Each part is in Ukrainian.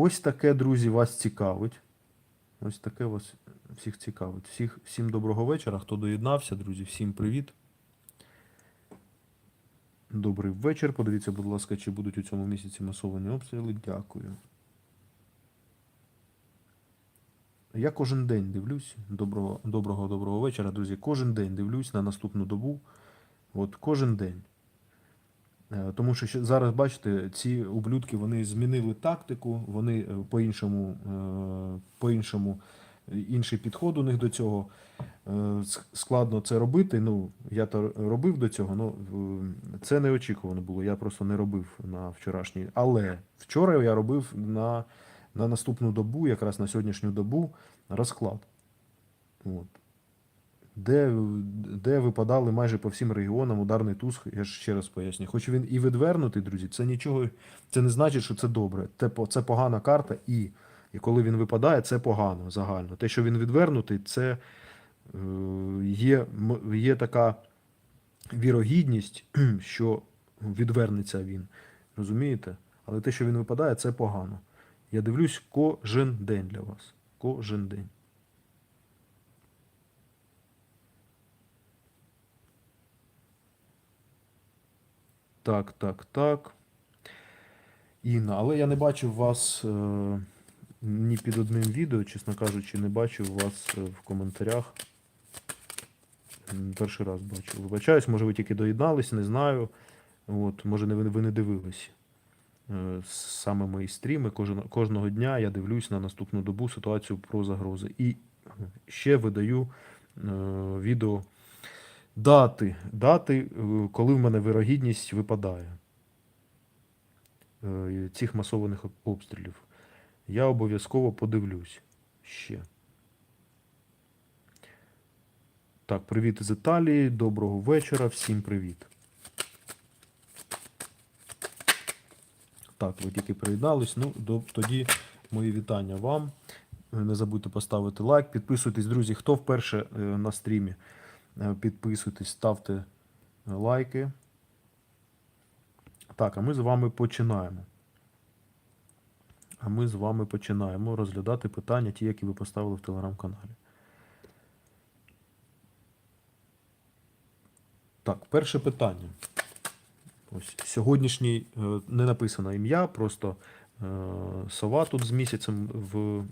ось таке, друзі, вас цікавить. Ось таке вас всіх цікавить. Всіх, всім доброго вечора. Хто доєднався, друзі, всім привіт. Добрий вечір. Подивіться, будь ласка, чи будуть у цьому місяці масовані обстріли. Дякую. Я кожен день дивлюсь. Доброго, доброго, доброго вечора, друзі. Кожен день дивлюсь на наступну добу. От кожен день. Е, Тому що зараз, бачите, ці ублюдки вони змінили тактику, вони е, по-іншому, е, по-іншому інший підход у них до цього. Складно це робити. Ну, я то робив до цього, ну це неочікувано було. Я просто не робив на вчорашній. Але вчора я робив на, на наступну добу, якраз на сьогоднішню добу, розклад. От де, де випадали майже по всім регіонам ударний туз, я ж ще раз поясню. Хоч він і відвернутий, друзі, це нічого, це не значить, що це добре. Це, це погана карта, і, і коли він випадає, це погано загально. Те, що він відвернутий, це е, є, є така вірогідність, що відвернеться він. Розумієте? Але те, що він випадає, це погано. Я дивлюсь кожен день для вас. Кожен день. Так, так, так. Інна, але я не бачив вас е, ні під одним відео, чесно кажучи, не бачив вас е, в коментарях. Перший раз бачу. Вибачаюсь, може ви тільки доєднались, не знаю. От, може не, ви не дивились. Е, Саме мої стріми. Кожен, кожного дня я дивлюсь на наступну добу ситуацію про загрози. І ще видаю е, відео дати, дати, е, коли в мене вирогідність випадає е, цих масованих обстрілів. Я обов'язково подивлюсь ще. Так, привіт із Італії. Доброго вечора. Всім привіт. Так, ви тільки приєднались. Ну, до, тоді мої вітання вам. Не забудьте поставити лайк, підписуйтесь, друзі. Хто вперше е, на стрімі, підписуйтесь, ставте е, лайки. Так, а ми з вами починаємо. А ми з вами починаємо розглядати питання, ті, які ви поставили в телеграм-каналі. Так, перше питання. Ось сьогоднішній е, не написано ім'я, просто е, сова тут з місяцем в,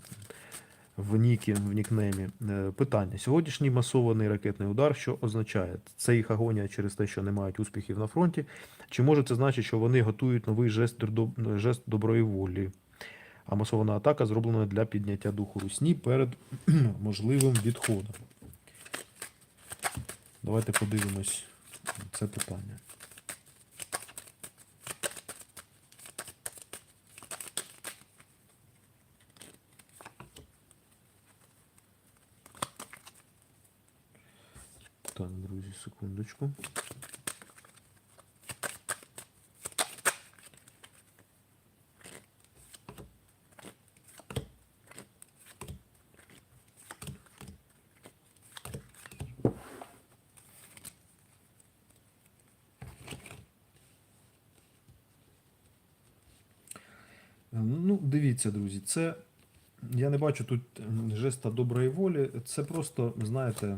в нікі, в нікнеймі. Е, питання. Сьогоднішній масований ракетний удар, що означає? Це їх агонія через те, що не мають успіхів на фронті. Чи може це значить, що вони готують новий жест, жест доброї волі? А масована атака зроблена для підняття духу русні перед можливим відходом. Давайте подивимось це питання. Так, друзі, секундочку. Ну, дивіться, друзі, це я не бачу тут жеста доброї волі. Це просто, знаєте,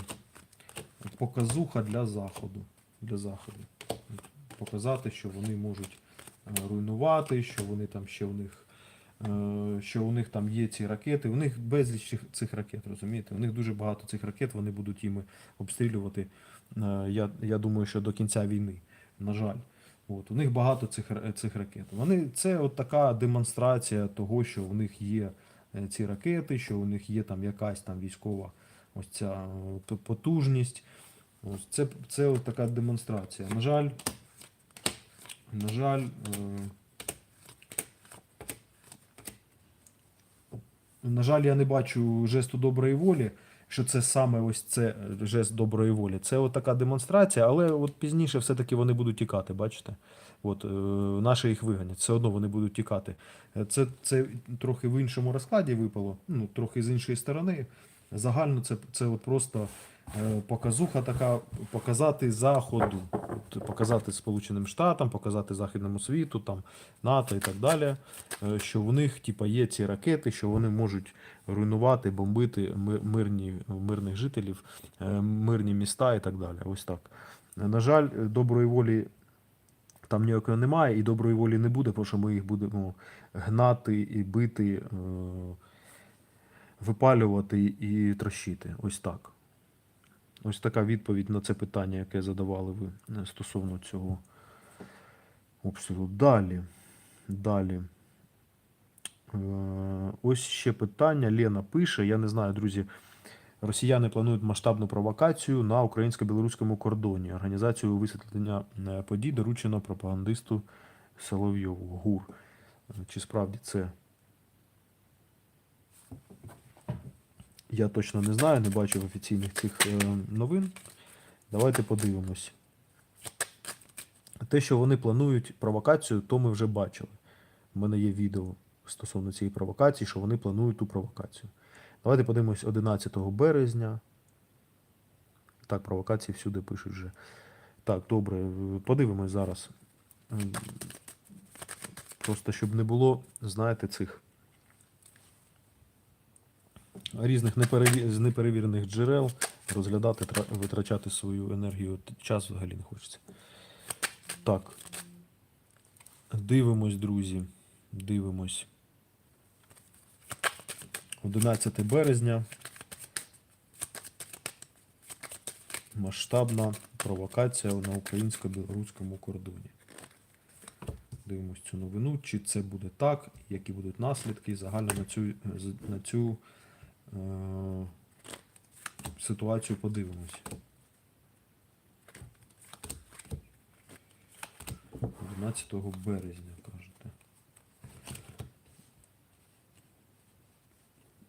показуха для заходу. Для заходу. Показати, що вони можуть е, руйнувати, що вони там ще у них. е, Що у них там є ці ракети, у них безліч цих, ракет, розумієте? У них дуже багато цих ракет, вони будуть їми обстрілювати. е, Я, я думаю, що до кінця війни. На жаль. От, у них багато цих, цих ракет. Вони, це от така демонстрація того, що в них є ці ракети, що у них є там якась там військова ось ця е, потужність. Ось це, це от така демонстрація. На жаль, на жаль, е, на жаль, я не бачу жесту доброї волі, що це саме ось це е, жест доброї волі. Це от така демонстрація, але от пізніше все-таки вони будуть тікати, бачите? От, е, наші їх виганять, все одно вони будуть тікати. Це, це трохи в іншому розкладі випало, ну, трохи з іншої сторони. Загально це, це от просто е, показуха така показати Заходу, От показати Сполученим Штатам, показати Західному світу, там, НАТО і так далі, е, що в них типа, є ці ракети, що вони можуть руйнувати, бомбити мирні, мирних жителів, е, мирні міста і так далі. Ось так. На жаль, доброї волі там ніякої немає, і доброї волі не буде, тому що ми їх будемо гнати і бити, е, випалювати і трощити. Ось так. Ось така відповідь на це питання, яке задавали ви е, стосовно цього обстрілу. Далі. Далі. Е, Ось ще питання. Лена пише. Я не знаю, друзі. Росіяни планують масштабну провокацію на українсько-білоруському кордоні. Організацію висвітлення е, подій доручено пропагандисту Соловйову. ГУР. Чи справді це? Я точно не знаю, не бачив офіційних цих е, новин. Давайте подивимось. Те, що вони планують провокацію, то ми вже бачили. У мене є відео стосовно цієї провокації, що вони планують ту провокацію. Давайте подивимось 11 березня. Так, провокації всюди пишуть вже. Так, добре, е, подивимось зараз. Просто щоб не було, знаєте, цих різних з неперевірених джерел розглядати, витрачати свою енергію. Час взагалі не хочеться. Так. Дивимось, друзі. Дивимось. 11 березня. Масштабна провокація на українсько-білоруському кордоні. Дивимось цю новину, чи це буде так, які будуть наслідки загально на цю, на цю ситуацію подивимось. 11 березня, кажете.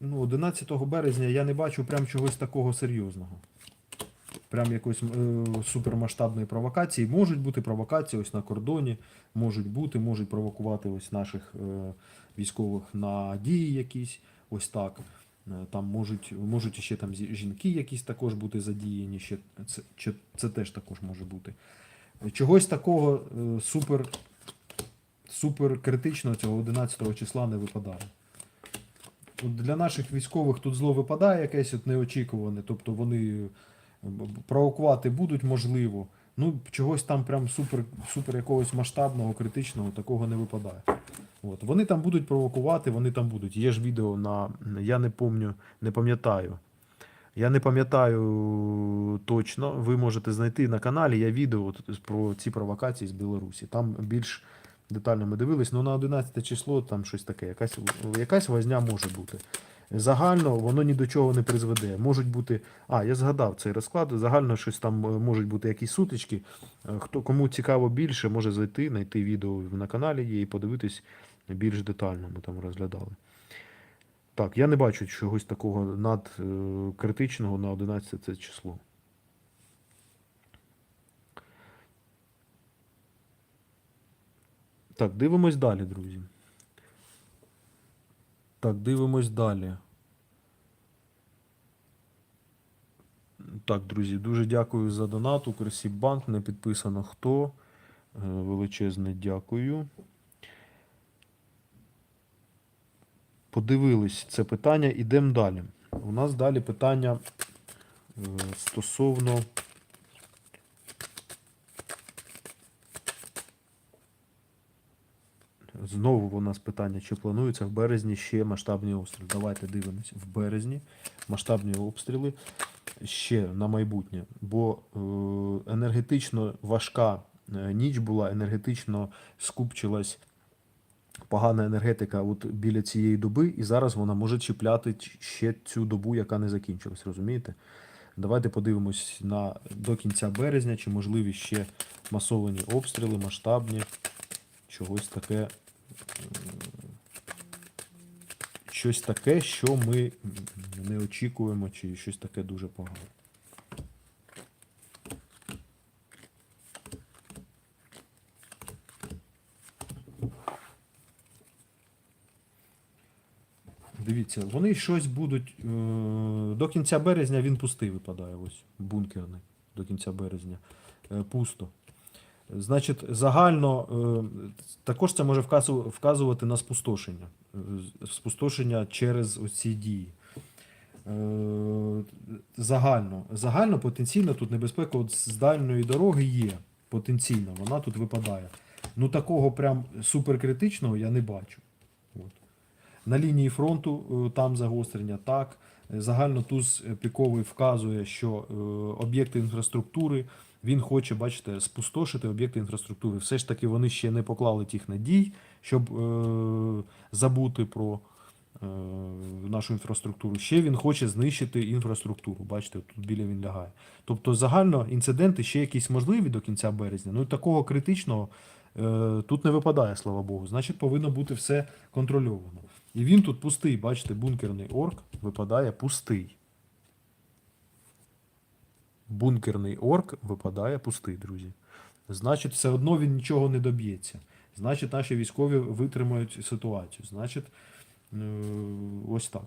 Ну, 11 березня я не бачу прям чогось такого серйозного. Прям якоїсь е, супермасштабної провокації. Можуть бути провокації ось на кордоні, можуть бути, можуть провокувати ось наших е, військових на дії якісь, ось так. Е, Там можуть, можуть ще там жінки якісь також бути задіяні. Ще це, чи- це теж також може бути. Чогось такого е, супер, супер критичного цього 11 числа не випадає. От для наших військових тут зло випадає якесь от неочікуване, тобто вони е, провокувати будуть можливо. Ну, чогось там прям супер, супер якогось масштабного, критичного такого не випадає. От. Вони там будуть провокувати, вони там будуть. Є ж відео на. Я не помню, не пам'ятаю. Я не пам'ятаю точно. Ви можете знайти на каналі. Я відео про ці провокації з Білорусі. Там більш детально ми дивились. Ну на 11 число там щось таке. Якась, якась возня може бути. Загально воно ні до чого не призведе. Можуть бути. А, я згадав цей розклад. Загально щось там е, можуть бути якісь сутички. Е, Хто кому цікаво більше, може зайти, знайти відео на каналі є і подивитись більш детально. Ми там розглядали. Так, я не бачу чогось такого надкритичного на 11 це число. Так, дивимось далі, друзі. Так, дивимось далі. Так, друзі, дуже дякую за донат. Укрсібанк, не підписано хто. Е, Величезне дякую. Подивились це питання. Ідемо далі. У нас далі питання е, стосовно. Знову у нас питання, чи планується в березні ще масштабні обстріли. Давайте дивимося. В березні масштабні обстріли ще на майбутнє. Бо е, енергетично важка е, ніч була, енергетично скупчилась погана енергетика от біля цієї доби, і зараз вона може чіпляти ще цю добу, яка не закінчилась. Розумієте? Давайте подивимось на до кінця березня, чи можливі ще масовані обстріли, масштабні, чогось таке. Щось таке, що ми не очікуємо, чи щось таке дуже погане. Дивіться, вони щось будуть. Е, до кінця березня він пустий випадає. Ось бункерний. До кінця березня. Е, пусто. Значить, загально е, також це може вказувати на спустошення. Спустошення через оці дії. Загально. Загально потенційно тут небезпека от з дальньої дороги є. Потенційно, вона тут випадає. Ну такого прям суперкритичного я не бачу. На лінії фронту е, там загострення, так. Е, Загально туз е, піковий вказує, що об'єкти інфраструктури він хоче, бачите, спустошити об'єкти інфраструктури. Все ж таки вони ще не поклали тих надій, щоб забути про нашу інфраструктуру. Ще він хоче знищити інфраструктуру. Бачите, тут біля він лягає. Тобто загально інциденти ще якісь можливі до кінця березня. Ну такого критичного тут не випадає, слава Богу. Значить, повинно бути все контрольовано. І він тут пустий, бачите, бункерний орк випадає пустий. Бункерний орк випадає пустий, друзі. Значить, все одно він нічого не доб'ється. Значить, наші військові витримають ситуацію. Значить, е, ось так.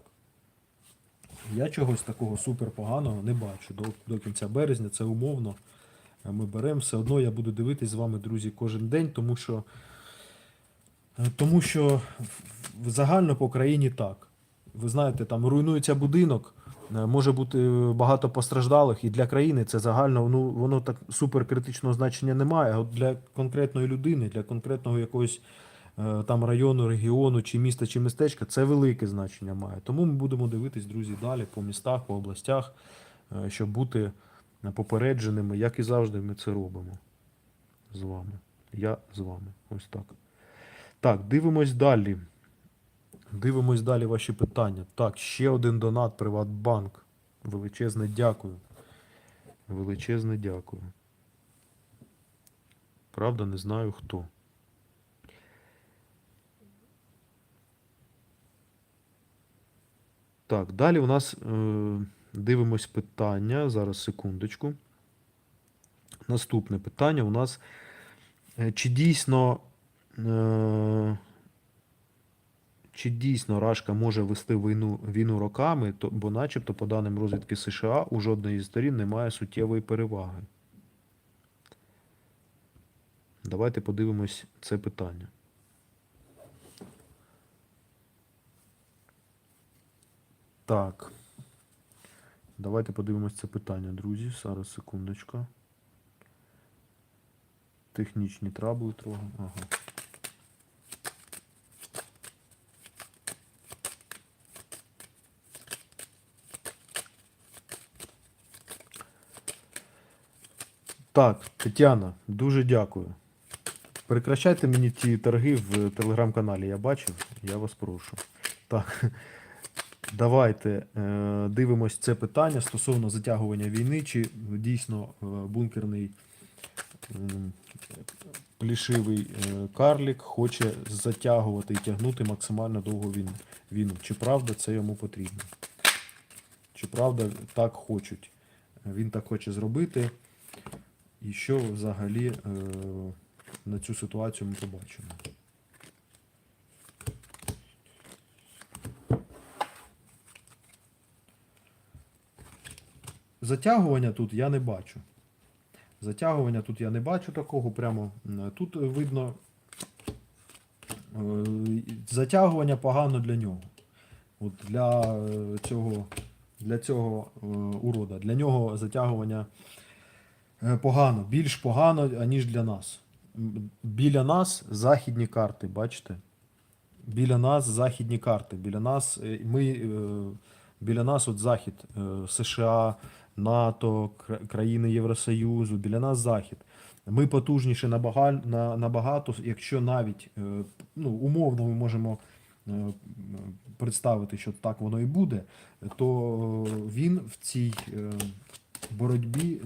Я чогось такого супер поганого не бачу. До, до кінця березня це умовно. Ми беремо. Все одно я буду дивитись з вами, друзі, кожен день, тому що, тому що загально по країні так. Ви знаєте, там руйнується будинок, е, може бути е, багато постраждалих, і для країни це загально ну, воно так супер критичного значення не має. От для конкретної людини, для конкретного якогось е, там району, регіону, чи міста, чи містечка, це велике значення має. Тому ми будемо дивитись, друзі, далі по містах, по областях, е, щоб бути попередженими, як і завжди ми це робимо з вами. Я з вами. Ось так. Так, дивимось далі. Дивимось далі ваші питання. Так, ще один донат Приватбанк. Величезне дякую. Величезне дякую. Правда, не знаю хто. Так, далі у нас е, дивимось питання. Зараз секундочку. Наступне питання у нас. е, Чи дійсно. Е, чи дійсно Рашка може вести війну, війну роками, то, бо начебто, по даним розвідки США, у жодної зі сторін немає суттєвої переваги. Давайте подивимось це питання. Так. Давайте подивимось це питання, друзі. Зараз секундочка. Технічні трабли трохи. Ага. Так, Тетяна, дуже дякую. Прекращайте мені ті торги в телеграм-каналі. Я бачив, я вас прошу. Так, давайте е, дивимось це питання стосовно затягування війни, чи дійсно е, бункерний плішивий е, карлік хоче затягувати і тягнути максимально довго війну. війну. Чи правда це йому потрібно? Чи правда так хочуть? Він так хоче зробити. І що взагалі е, на цю ситуацію ми побачимо? Затягування тут я не бачу. Затягування тут я не бачу такого прямо. Тут видно е, затягування погано для нього. От для е, цього, для цього е, урода. Для нього затягування Погано, більш погано, аніж для нас. Біля нас західні карти, бачите? Біля нас західні карти. Біля нас е, ми, е, біля нас от захід е, США, НАТО, країни Євросоюзу, біля нас захід. Ми потужніші набагато, якщо навіть е, ну, умовно ми можемо е, представити, що так воно і буде, то він в цій е, боротьбі,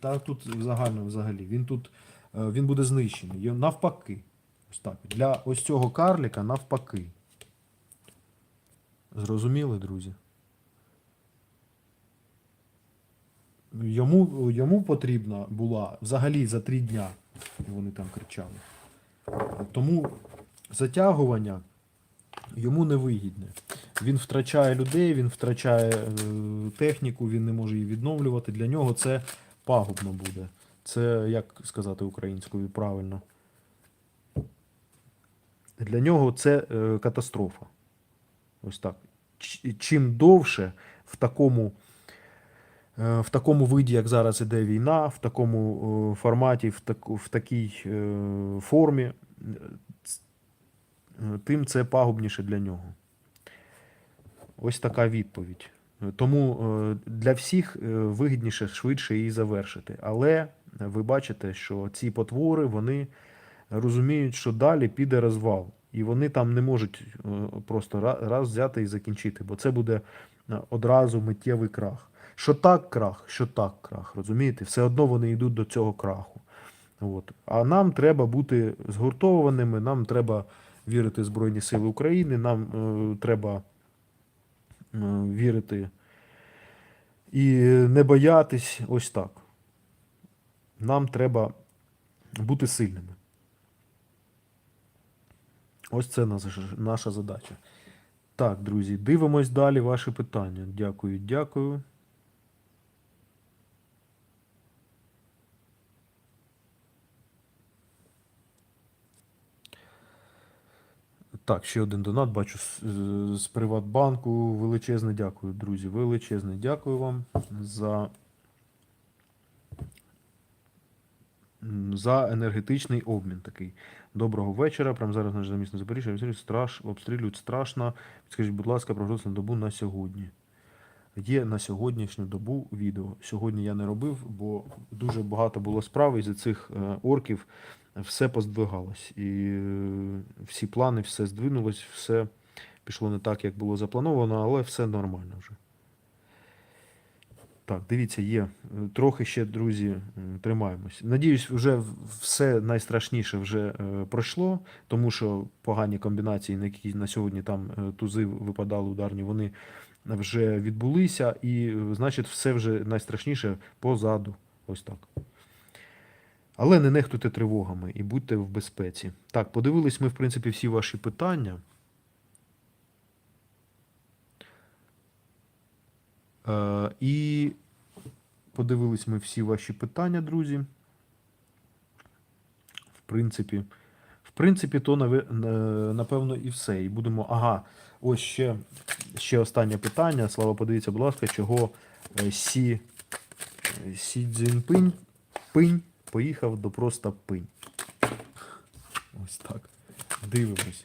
та тут загально взагалі, він тут е, він буде знищений. Навпаки. Ось так. Для ось цього карліка навпаки. Зрозуміли, друзі? Йому, йому потрібна була взагалі за три дня, вони там кричали. Тому затягування йому не вигідне. він втрачає людей, він втрачає е, техніку, він не може її відновлювати. Для нього це пагубно буде. Це як сказати українською правильно? Для нього це е, катастрофа. Ось так. Чим довше в такому, е, в такому виді, як зараз іде війна, в такому форматі, в, таку, в такій формі, тим це пагубніше для нього. Ось така відповідь. Тому е, для всіх е, вигідніше швидше її завершити. Але ви бачите, що ці потвори вони розуміють, що далі піде розвал. І вони там не можуть е, просто раз взяти і закінчити, бо це буде одразу миттєвий крах. Що так крах, що так крах, розумієте? Все одно вони йдуть до цього краху. От. А нам треба бути згуртованими, нам треба вірити в Збройні Сили України, нам е, треба е, вірити і не боятись ось так. Нам треба бути сильними. Ось це наша, задача. Так, друзі, дивимось далі ваші питання. Дякую, дякую. Так, ще один донат бачу з, Приватбанку. Величезне дякую, друзі. Величезне дякую вам за, за енергетичний обмін такий. Доброго вечора. Прямо зараз наше місто Запоріжжя страш, обстрілюють страшно. Скажіть, будь ласка, прогноз на добу на сьогодні. Є на сьогоднішню добу відео. Сьогодні я не робив, бо дуже багато було справ із цих е, орків все поздвигалось. І е, всі плани, все здвинулось, все пішло не так, як було заплановано, але все нормально вже. Так, дивіться, є. е, Трохи ще, друзі, м, тримаємось. Надіюсь, вже все найстрашніше вже е, пройшло, тому що погані комбінації, на які на сьогодні там е, тузи випадали ударні, вони вже відбулися, і, е, значить, все вже найстрашніше позаду. Ось так. Але не нехтуйте тривогами і будьте в безпеці. Так, подивились ми, в принципі, всі ваші питання. Е, і подивились ми всі ваші питання, друзі. В принципі, в принципі, то е, напевно і все. І будемо. Ага, ось ще, ще останнє питання. Слава, подивіться, будь ласка, чого е, Сі, Сі Цзіньпинь пинь поїхав до просто пинь. Ось так. Дивимось.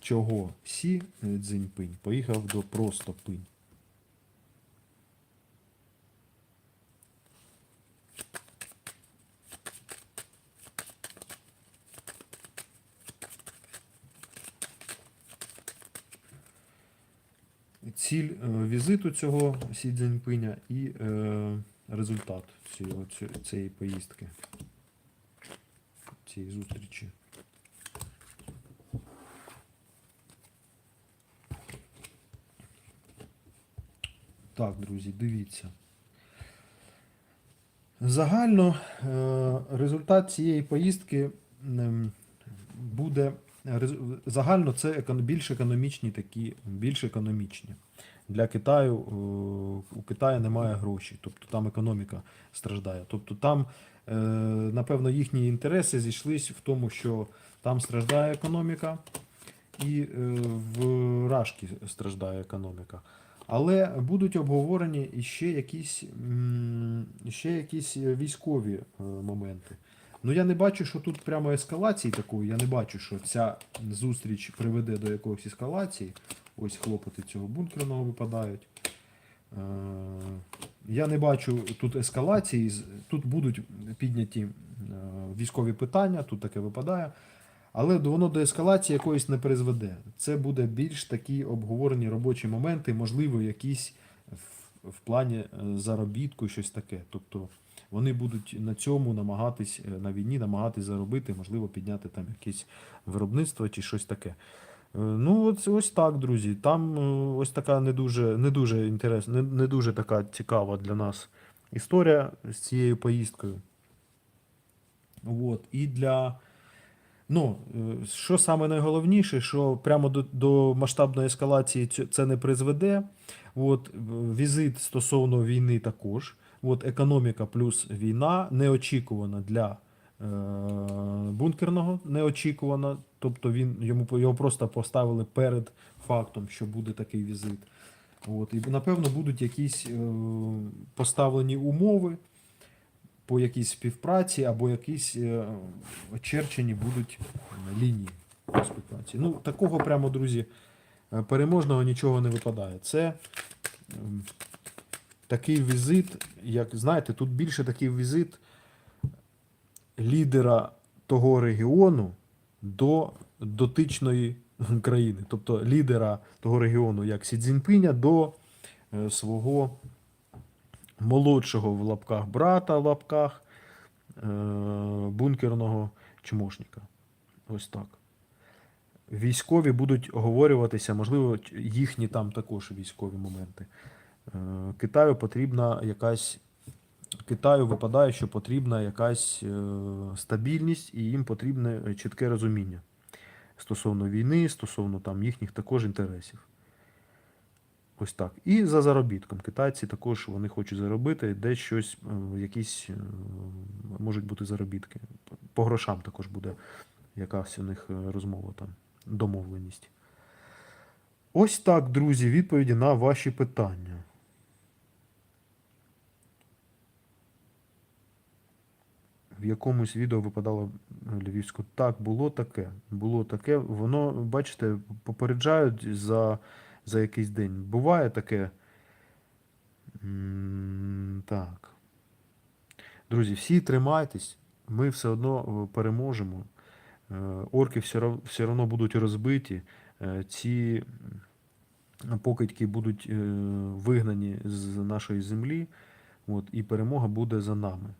Чого Сі Цзіньпинь поїхав до просто пинь. Ціль е, візиту цього Сі Цзіньпиня і е, результат цього, ці- цієї поїздки, цієї зустрічі. Так, друзі, дивіться. Загально е, результат цієї поїздки ем, буде рез- загально це більш економічні такі, більш економічні. Для Китаю е, у Китаю немає грошей, тобто там економіка страждає. Тобто там, е, напевно, їхні інтереси зійшлись в тому, що там страждає економіка, і е, в Рашки страждає економіка. Але будуть обговорені і ще якісь, ще якісь військові моменти. Ну я не бачу, що тут прямо ескалації такої. Я не бачу, що ця зустріч приведе до якоїсь ескалації. Ось хлопоти цього бункерного випадають. Е, Я не бачу тут ескалації. Тут будуть підняті е, військові питання, тут таке випадає. Але воно до ескалації якоїсь не призведе. Це буде більш такі обговорені робочі моменти, можливо, якісь в, в плані е, заробітку, щось таке. Тобто вони будуть на цьому намагатись на війні намагатись заробити, можливо, підняти там якесь виробництво чи щось таке. Е, Ну, ось, ось так, друзі. Там е, ось така не дуже, не дуже інтересна, не, не дуже така цікава для нас історія з цією поїздкою. От. І для Ну, е, що саме найголовніше, що прямо до, до масштабної ескалації це не призведе. От, візит стосовно війни також. От, економіка плюс війна неочікувана для бункерного, неочікувана. Тобто він, йому, його просто поставили перед фактом, що буде такий візит. От, і напевно будуть якісь е, поставлені умови по якійсь співпраці або якісь е, очерчені будуть е, лінії співпраці. Ну, такого прямо, друзі, е, переможного нічого не випадає. Це ем, такий візит, як знаєте, тут більше такий візит лідера того регіону до дотичної країни, тобто лідера того регіону, як Сі Цзіньпіня, до е, свого молодшого в лапках брата в лапках е, бункерного чмошника. Ось так. Військові будуть оговорюватися, можливо, їхні там також військові моменти. Е, Китаю потрібна якась. Китаю випадає, що потрібна якась е, стабільність і їм потрібне е, чітке розуміння стосовно війни, стосовно там їхніх також інтересів. Ось так. І за заробітком. Китайці також вони хочуть заробити десь щось, е, якісь можуть бути заробітки. По грошам також буде якась у них розмова там, домовленість. Ось так, друзі, відповіді на ваші питання. В якомусь відео випадало львівську. Так, було таке. Було таке. Воно, бачите, попереджають за, за якийсь день. Буває таке. Так. Друзі, всі тримайтесь, ми все одно е, переможемо. Е, Орки все, одно будуть розбиті. Е, Ці покидьки будуть е, вигнані з нашої землі. От, і перемога буде за нами.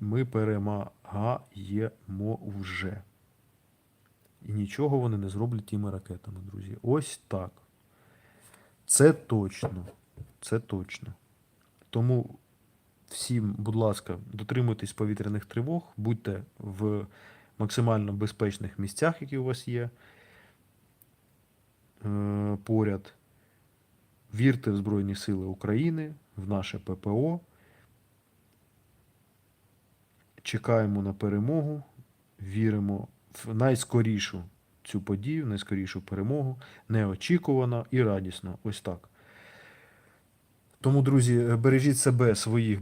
Ми перемагаємо вже. І нічого вони не зроблять тими ракетами, друзі. Ось так. Це точно. Це точно. Тому всім, будь ласка, дотримуйтесь повітряних тривог, будьте в максимально безпечних місцях, які у вас є е, поряд. Вірте в Збройні Сили України, в наше ППО. Чекаємо на перемогу, віримо в найскорішу цю подію, найскорішу перемогу, неочікувано і радісно. Ось так. Тому, друзі, бережіть себе, своїх.